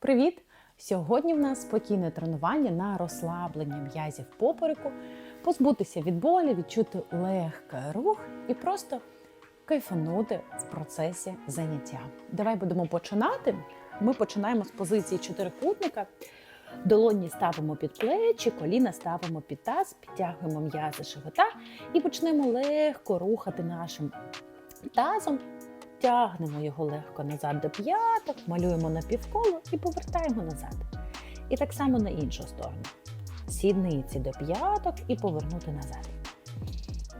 Привіт! Сьогодні в нас спокійне тренування на розслаблення м'язів попереку, позбутися від болі, відчути легкий рух і просто кайфанути в процесі заняття. Давай будемо починати. Ми починаємо з позиції чотирикутника. Долоні ставимо під плечі, коліна ставимо під таз, підтягуємо м'язи живота і почнемо легко рухати нашим тазом. Тягнемо його легко назад до п'яток, малюємо на півколо і повертаємо назад. І так само на іншу сторону. Сідниці до п'яток і повернути назад.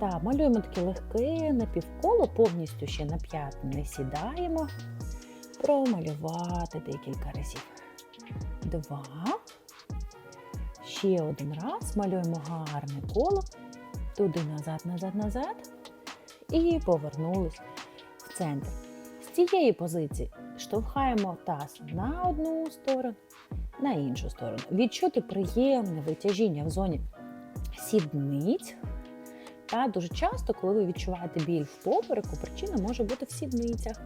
Так, малюємо таке легке напівколо, повністю ще на п'ят не сідаємо. Промалювати декілька разів. Два. Ще один раз. Малюємо гарне коло. Туди назад, назад, назад. І повернулись центр. З цієї позиції штовхаємо таз на одну сторону, на іншу сторону. Відчути приємне витяжіння в зоні сідниць. Та дуже часто, коли ви відчуваєте біль в попереку, причина може бути в сідницях.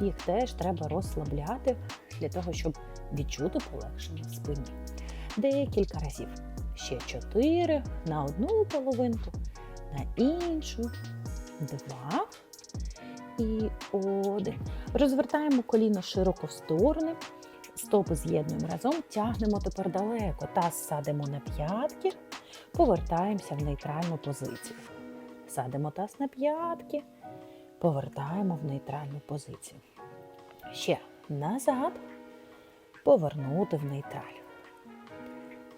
Їх теж треба розслабляти для того, щоб відчути полегшення в спині. Декілька разів. Ще чотири на одну половинку, на іншу, два і один. Розвертаємо коліно широко в сторони, стопи з'єднуємо разом, тягнемо тепер далеко. Таз садимо на п'ятки, повертаємося в нейтральну позицію. Садимо таз на п'ятки, повертаємо в нейтральну позицію. Ще назад, повернути в нейтраль.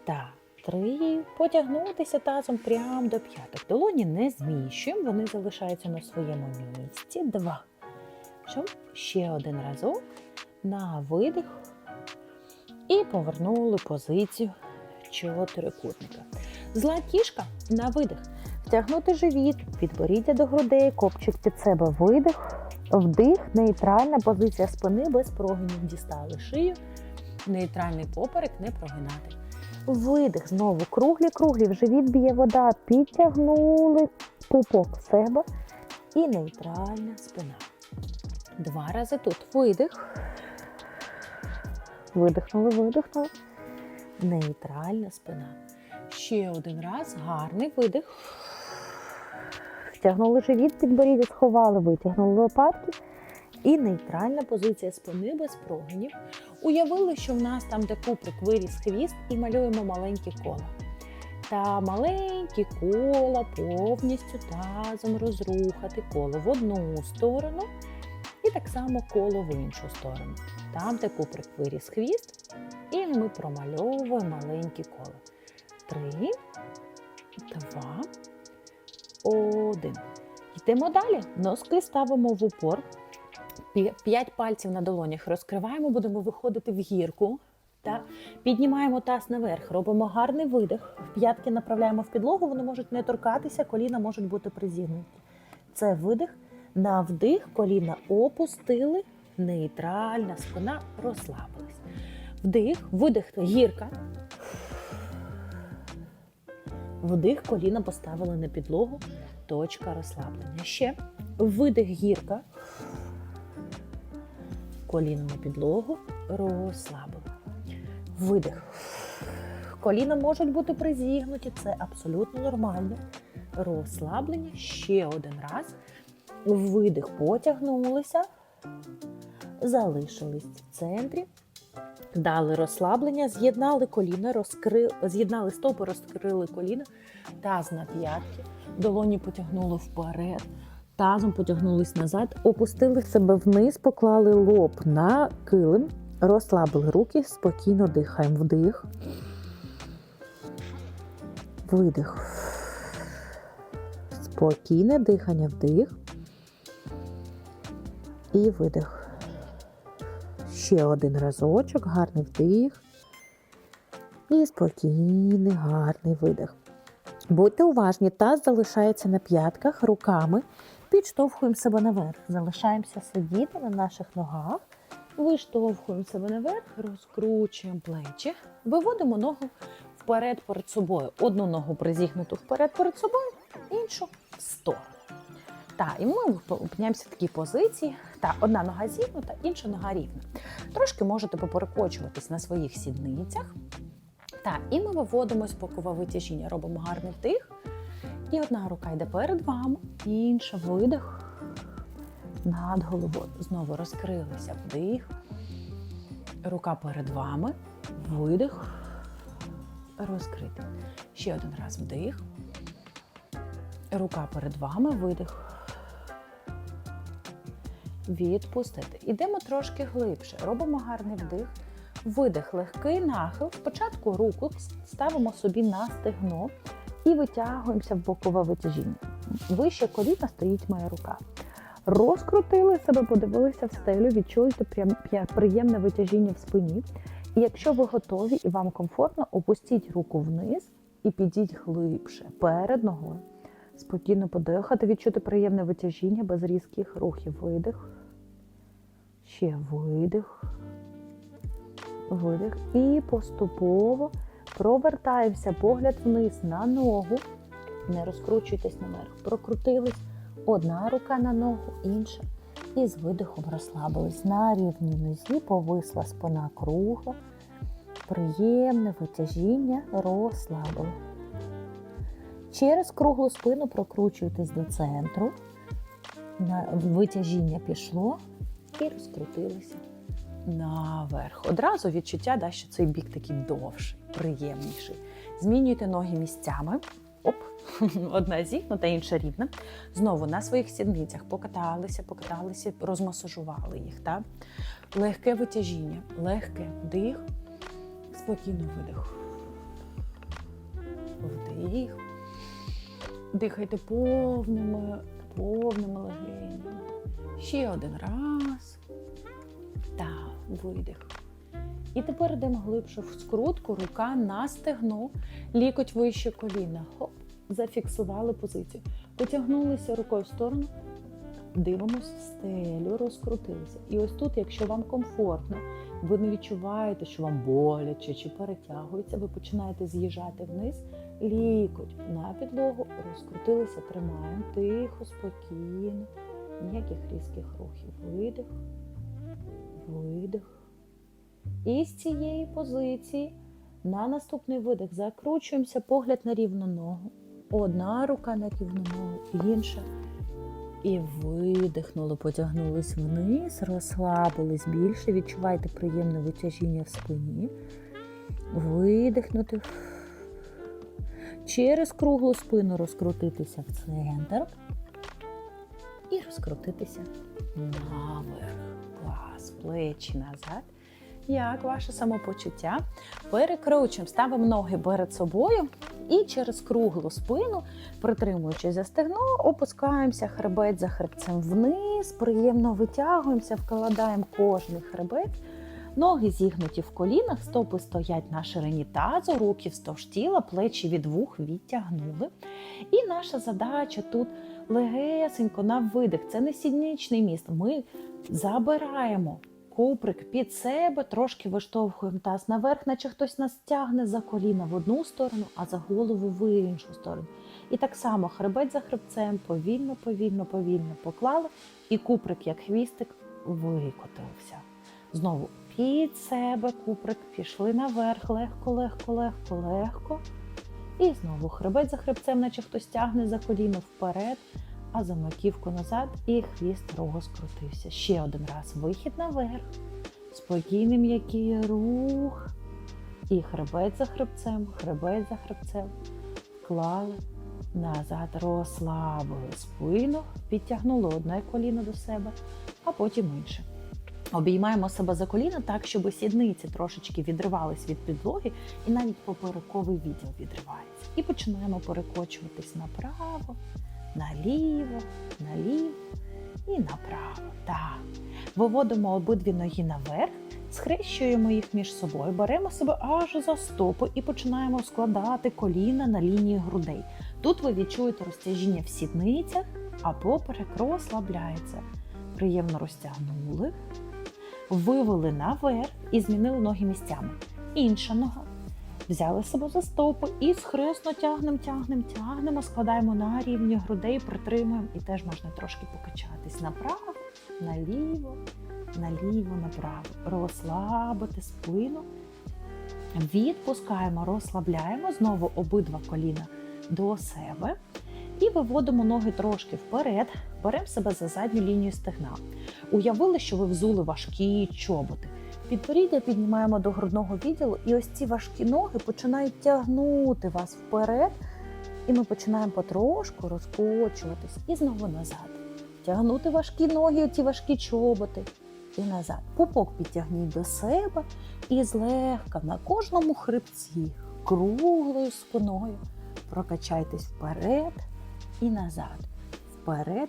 Так, три. Потягнутися тазом прямо до п'яток. Долоні не зміщуємо, вони залишаються на своєму місці. Два. Щоб ще один разок на видих. І повернули позицію чотирикутника. Зла кішка на видих. Втягнути живіт, підборіддя до грудей, копчик під себе видих, вдих, нейтральна позиція спини без прогинів. Дістали шию, нейтральний поперек не прогинати. Видих знову круглі, круглі, в живіт б'є вода, підтягнули пупок в себе і нейтральна спина. Два рази тут видих. Видихнули, видихнули. Нейтральна спина. Ще один раз. Гарний видих. Втягнули живіт, підборіддя, сховали, витягнули лопатки. І нейтральна позиція спини без прогинів. Уявили, що в нас там де куприк виріс хвіст, і малюємо маленькі кола. Та маленькі кола повністю тазом розрухати коло в одну сторону, і так само коло в іншу сторону. Там, де куприк виріс хвіст, і ми промальовуємо маленькі кола. Три, два, один. Йдемо далі. Носки ставимо в упор. П'ять пальців на долонях розкриваємо, будемо виходити в гірку. Та піднімаємо таз наверх, робимо гарний видих. П'ятки направляємо в підлогу, вони можуть не торкатися, коліна можуть бути призігнуті. Це видих. На вдих коліна опустили, нейтральна спина розслабилась. Вдих, видих, гірка. Вдих, коліна поставили на підлогу, точка розслаблення. Ще видих, гірка. Коліно на підлогу, розслабили. Видих. Коліна можуть бути призігнуті, це абсолютно нормально. Розслаблення. Ще один раз. Видих, потягнулися, залишились в центрі. Дали розслаблення, з'єднали коліна, розкри... з'єднали стопи, розкрили коліна, таз на п'ятки, долоні потягнули вперед, тазом потягнулись назад, опустили себе вниз, поклали лоб на килим, розслабили руки, спокійно дихаємо. Вдих. Видих. Спокійне дихання, вдих. І видих. Ще один разочок, гарний вдих. І спокійний, гарний видих. Будьте уважні, таз залишається на п'ятках руками. Підштовхуємо себе наверх. Залишаємося сидіти на наших ногах. Виштовхуємо себе наверх, розкручуємо плечі, виводимо ногу вперед перед собою. Одну ногу призігнуту вперед перед собою, іншу в сторону. Так, і ми опиняємося в такій позиції. Так, одна нога зігнута, інша нога рівна. Трошки можете поперекочуватись на своїх сідницях. Так, і ми виводимо спокове витяжіння, робимо гарний вдих. І одна рука йде перед вами, інша видих над головою. Знову розкрилися вдих. Рука перед вами, видих, розкрити. Ще один раз вдих. Рука перед вами, видих. Відпустити. Ідемо трошки глибше. Робимо гарний вдих. Видих, легкий нахил. Спочатку руку ставимо собі на стегно і витягуємося в бокове витяжіння. Вище коліна стоїть моя рука. Розкрутили себе, подивилися в стелю, відчуєте приємне витяжіння в спині. І якщо ви готові і вам комфортно, опустіть руку вниз і підіть глибше перед ногою. Спокійно подихати, відчути приємне витяжіння без різких рухів. Видих. Ще видих. Видих. І поступово провертаємося погляд вниз на ногу. Не розкручуйтесь наверх. Прокрутились. Одна рука на ногу, інша. І з видихом розслабились. На рівній нозі повисла спина кругла. Приємне витяжіння розслабили. Через круглу спину прокручуєтесь до центру. Витяжіння пішло і розкрутилися наверх. Одразу відчуття, да, що цей бік такий довший, приємніший. Змінюйте ноги місцями. Оп, одна зігнута, інша рівна. Знову на своїх сідницях покаталися, покаталися, розмасажували їх. Так? Легке витяжіння, легке вдих, спокійно видих. Вдих. Дихайте повними, повними легенями. Ще один раз. Та, видих. І тепер йдемо глибше в скрутку, рука на стегно, лікоть вище коліна. Хоп, зафіксували позицію. Потягнулися рукою в сторону, дивимося стелю, розкрутилися. І ось тут, якщо вам комфортно, ви не відчуваєте, що вам боляче чи перетягується, ви починаєте з'їжджати вниз, лікоть на підлогу, розкрутилися, тримаємо тихо, спокійно, ніяких різких рухів. Видих, видих. І з цієї позиції на наступний видих закручуємося, погляд на рівну ногу. Одна рука на рівну ногу, інша. І видихнули, потягнулись вниз, розслабились більше. Відчувайте приємне витяжіння в спині. Видихнути. Через круглу спину розкрутитися в центр. І розкрутитися наверх. Клас, плечі назад. Як ваше самопочуття? Перекручуємо, ставимо ноги перед собою і через круглу спину, притримуючи за стегно, опускаємося хребет за хребцем вниз, приємно витягуємося, вкладаємо кожний хребет. Ноги зігнуті в колінах, стопи стоять на ширині тазу, руки вздовж тіла, плечі від вух відтягнули. І наша задача тут легесенько на видих. Це не сідничний міст. Ми забираємо куприк під себе, трошки виштовхуємо таз наверх, наче хтось нас тягне за коліна в одну сторону, а за голову в іншу сторону. І так само хребет за хребцем, повільно, повільно, повільно поклали, і куприк, як хвістик, викотився. Знову під себе куприк, пішли наверх, легко, легко, легко, легко. І знову хребет за хребцем, наче хтось тягне за коліно вперед, а за маківку назад, і хвіст розкрутився. Ще один раз вихід наверх, спокійний м'який рух. І хребет за хребцем, хребет за хребцем. Вклали назад, розслабили спину, підтягнули одне коліно до себе, а потім інше. Обіймаємо себе за коліна так, щоб сідниці трошечки відривались від підлоги, і навіть поперековий відділ відривається. І починаємо перекочуватись направо, наліво, наліво і направо. Так. Виводимо обидві ноги наверх, схрещуємо їх між собою, беремо себе аж за стопи і починаємо складати коліна на лінії грудей. Тут ви відчуєте розтяжіння в сідницях, а поперек розслабляється. Приємно розтягнули, вивели наверх і змінили ноги місцями. Інша нога. Взяли себе за стопи і схресно тягнемо, тягнемо, тягнемо, складаємо на рівні грудей, притримуємо і теж можна трошки покачатись направо, наліво, наліво, направо. Розслабити спину. Відпускаємо, розслабляємо знову обидва коліна до себе. І виводимо ноги трошки вперед, беремо себе за задню лінію стегна. Уявили, що ви взули важкі чоботи. Підборіддя піднімаємо до грудного відділу, і ось ці важкі ноги починають тягнути вас вперед. І ми починаємо потрошку розкочуватись і знову назад. Тягнути важкі ноги, ці важкі чоботи. І назад. Пупок підтягніть до себе і злегка на кожному хребці, круглою спиною. Прокачайтесь вперед і назад. Вперед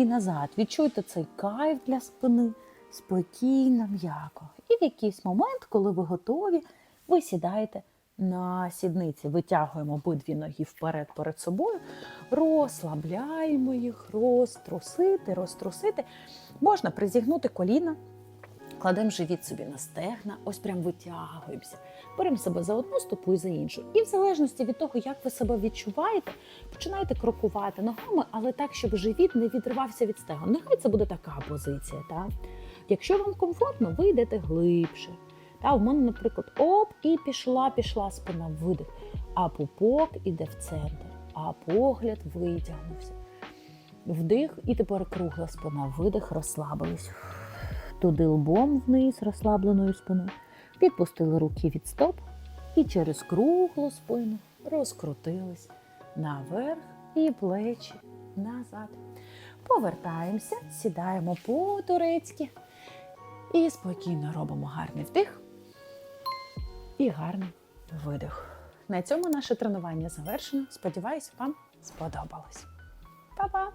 і назад. Відчуйте цей кайф для спини спокійно, м'яко. І в якийсь момент, коли ви готові, ви сідаєте на сідниці, витягуємо обидві ноги вперед перед собою, розслабляємо їх, розтрусити, розтрусити. Можна призігнути коліна, кладемо живіт собі на стегна, ось прям витягуємося. Беремо себе за одну стопу і за іншу. І в залежності від того, як ви себе відчуваєте, починаєте крокувати ногами, але так, щоб живіт не відривався від стегон. Нехай це буде така позиція. Так? Якщо вам комфортно, ви йдете глибше. Та, у мене, наприклад, оп, і пішла, пішла спина видих, а пупок іде в центр, а погляд витягнувся. Вдих, і тепер кругла спина, видих, розслабились. Туди лбом вниз, розслабленою спиною. Підпустили руки від стоп і через круглу спину розкрутились наверх і плечі назад. Повертаємося, сідаємо по-турецьки і спокійно робимо гарний вдих і гарний видих. На цьому наше тренування завершено. Сподіваюся, вам сподобалось. Па-па!